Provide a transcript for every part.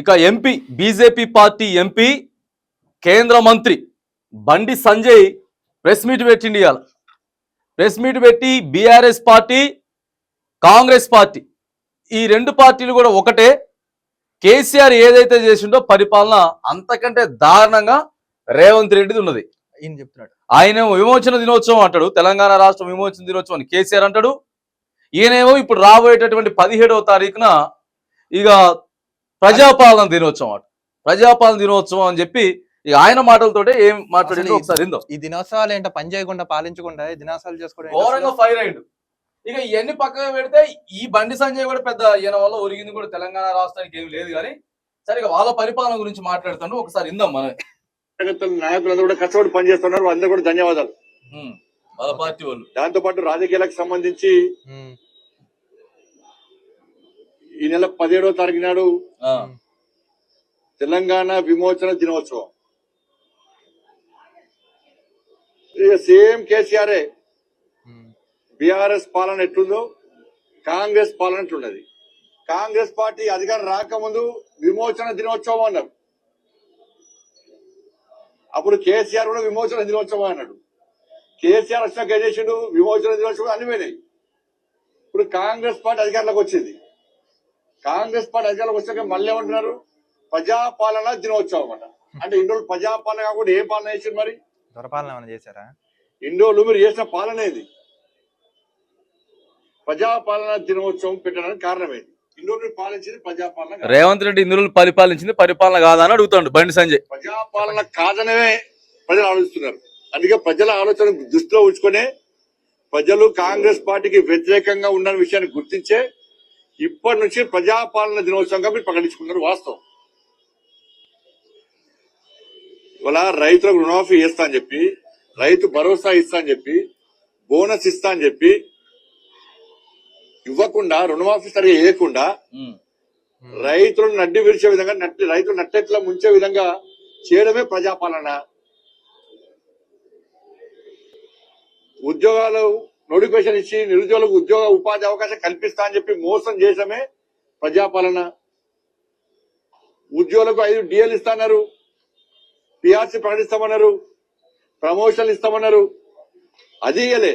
ఇక MP BJP party MP కేంద్ర మంత్రి బండి సంజయ్ ప్రెస్ మీట్ పెట్టిండి ఇవాళ ప్రెస్ మీట్ పెట్టి బీఆర్ఎస్ పార్టీ కాంగ్రెస్ పార్టీ ఈ రెండు పార్టీలు కూడా ఒకటే. కేసీఆర్ ఏదైతే చేసిండో పరిపాలన అంతకంటే దారుణంగా రేవంత్ రెడ్డిది ఉన్నది. ఈయన చెప్తున్నాడు. ఆయన విమోచన దినోత్సవం అంటాడు తెలంగాణ రాష్ట్ర విమోచన దినోత్సవం అని కేసీఆర్ అంటాడు. ఈయనేమో ఇప్పుడు రాబోయేటటువంటి పదిహేడవ తారీఖున ఇక ప్రజాపాలన దినోత్సవం అట. ప్రజాపాలన దినోత్సవం అని చెప్పి ఇక ఆయన మాటలతోటే ఏం మాట్లాడిందో ఒకసారి ఇందో ఈ దినోత్సవాలు ఏంటో పని చేయకుండా పాలించకుండా ఈ దినోత్సవాలు చేసుకోవడం ఘోరంగా? ఫైర్ అయిండు. ఇక ఇవన్నీ పక్కన పెడితే ఈ బండి సంజయ్ కూడా పెద్ద ఈయన వల్ల ఒరిగింది కూడా తెలంగాణ రాష్ట్రానికి ఏం లేదు కానీ సరే ఇక వాళ్ళ పరిపాలన గురించి మాట్లాడుతాను ఒకసారి ఇందాం మనం నాయకులందరూ కూడా కష్టపడి పనిచేస్తున్నారు అందరూ కూడా ధన్యవాదాలు. వాళ్ళ పార్టీ వాళ్ళు. దాంతో పాటు రాజకీయాలకు సంబంధించి ఈ నెల పదిహేడవ తారీఖు నాడు తెలంగాణ విమోచన దినోత్సవం. సేమ్ కేసీఆర్ బీఆర్ఎస్ పాలన ఎట్లుందో కాంగ్రెస్ పాలన ఎట్లున్నది? కాంగ్రెస్ పార్టీ అధికారం రాకముందు విమోచన దినోత్సవం అన్నారు. అప్పుడు కేసీఆర్ కూడా విమోచన దినోత్సవం అన్నాడు. కేసీఆర్ వచ్చినాక ఏం చేసిండు? విమోచన దినోత్సవం అన్ని పోయినాయి. ఇప్పుడు కాంగ్రెస్ పార్టీ అధికారంలోకి వచ్చింది. కాంగ్రెస్ పార్టీ అధికారంలోకి వచ్చాక మళ్ళీ ఏమంటున్నారు? ప్రజాపాలన దినోత్సవం అట అంటే ఇన్ని రోజులు ప్రజాపాలన కాకుండా ఏ పాలన చేసింది మరి? దొరపాలన ఏమైనా చేశారా? ఇన్ని రోజులు మీరు చేసిన పాలన ఏది? ప్రజాపాలన దినోత్సవం పెట్టడానికి కారణమేది. రేవంత్ రెడ్డి ఇందులో పరిపాలించింది పరిపాలన కాదా అని అడుగుతాడు బండి సంజయ్. ప్రజాపాలన కాదనే ప్రజలు ఆలోచిస్తున్నారు. అందుకే ప్రజల ఆలోచన దృష్టిలో ఉంచుకునే ప్రజలు కాంగ్రెస్ పార్టీకి వ్యతిరేకంగా ఉన్న విషయాన్ని గుర్తించే ఇప్పటి నుంచి ప్రజాపాలన దినోత్సవంగా మీరు ప్రకటించుకున్నారు వాస్తవం. ఇవాళ రైతులకు రుణమాఫీ చేస్తా అని చెప్పి రైతు భరోసా ఇస్తా అని చెప్పి బోనస్ ఇస్తా అని చెప్పి ఇవ్వకుండా రుణమాఫీ సరిగా వేయకుండా రైతులను నడ్డి విరిచే విధంగా నట్టి రైతులు నట్టెట్లా ముంచే విధంగా చేయడమే ప్రజాపాలన. ఉద్యోగాలు నోటిఫికేషన్ ఇచ్చి నిరుద్యోగులకు ఉద్యోగ ఉపాధి అవకాశం కల్పిస్తా అని చెప్పి మోసం చేసమే ప్రజాపాలన. ఉద్యోగులకు ఐదు డిఎల్ ఇస్తామన్నారు పిఆర్సీ ప్రకటిస్తామన్నారు. ప్రమోషన్లు ఇస్తామన్నారు. అది ఇయ్యలే.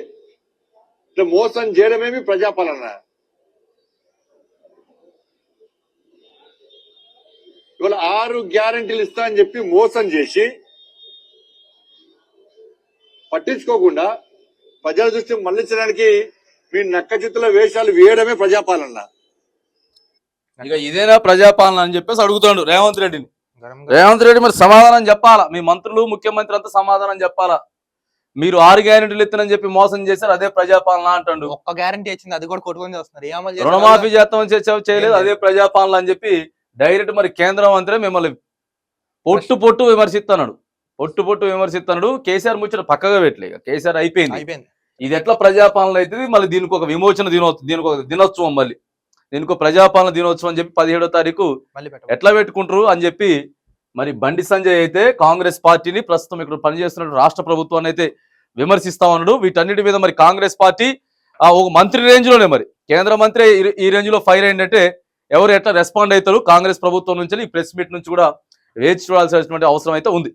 ఇట్లా మోసం చేయడమేమి ప్రజాపాలన. ఇవాళ ఆరు గ్యారంటీలు ఇస్తా అని చెప్పి మోసం చేసి పట్టించుకోకుండా ప్రజల దృష్టి మళ్ళించడానికి మీ నక్క చిత్తుల వేషాలు వేయడమే ప్రజాపాలన. ఇక ఇదేనా ప్రజాపాలన అని చెప్పేసి అడుగుతాడు రేవంత్ రెడ్డిని. గరం రేవంత్ రెడ్డి మరి సమాధానం చెప్పాలా? మీ మంత్రులు ముఖ్యమంత్రి అంతా సమాధానం చెప్పాలా? మీరు ఆరు గ్యారెంటీలు ఇస్తానని చెప్పి మోసం చేశారు అదే ప్రజాపాలన అంటాడు. ఒక్క గ్యారంటీ వచ్చింది అది కూడా కొట్టుకొని చేస్తున్నారు? రుణమాఫీ చేస్తామని చేయలేదు అదే ప్రజాపాలన అని చెప్పి డైరెక్ట్ మరి కేంద్ర మంత్రి మిమ్మల్ని పొట్టు పొట్టు విమర్శిస్తున్నాడు పొట్టు పొట్టు విమర్శిస్తున్నాడు కేసీఆర్ ముచ్చట పక్కగా పెట్టలే ఇక కేసీఆర్ అయిపోయింది. అయిపోయింది. ఇది ఎట్లా ప్రజాపాలన అవుతుంది? మళ్ళీ దీనికి ఒక విమోచన దినోత్సవం దీనికి ఒక దినోత్సవం మళ్ళీ. దీనికి ఒక ప్రజాపాలన దినోత్సవం అని చెప్పి పదిహేడో తారీఖు ఎట్లా పెట్టుకుంటారు అని చెప్పి మరి బండి సంజయ్ అయితే కాంగ్రెస్ పార్టీని ప్రస్తుతం ఇక్కడ పనిచేస్తున్న రాష్ట్ర ప్రభుత్వాన్ని అయితే విమర్శిస్తా ఉన్నాడు. వీటన్నిటి మీద మరి కాంగ్రెస్ పార్టీ ఆ ఒక మంత్రి రేంజ్లోనే మరి. కేంద్ర మంత్రి ఈ- రేంజ్లో ఫైర్ ఏంటంటే ఎవరు ఎట్లా రెస్పాండ్ అవుతారు? కాంగ్రెస్ ప్రభుత్వం నుంచి ఈ ప్రెస్ మీట్ నుంచి కూడా వేచి చూడాల్సినటువంటి అవసరం అయితే ఉంది.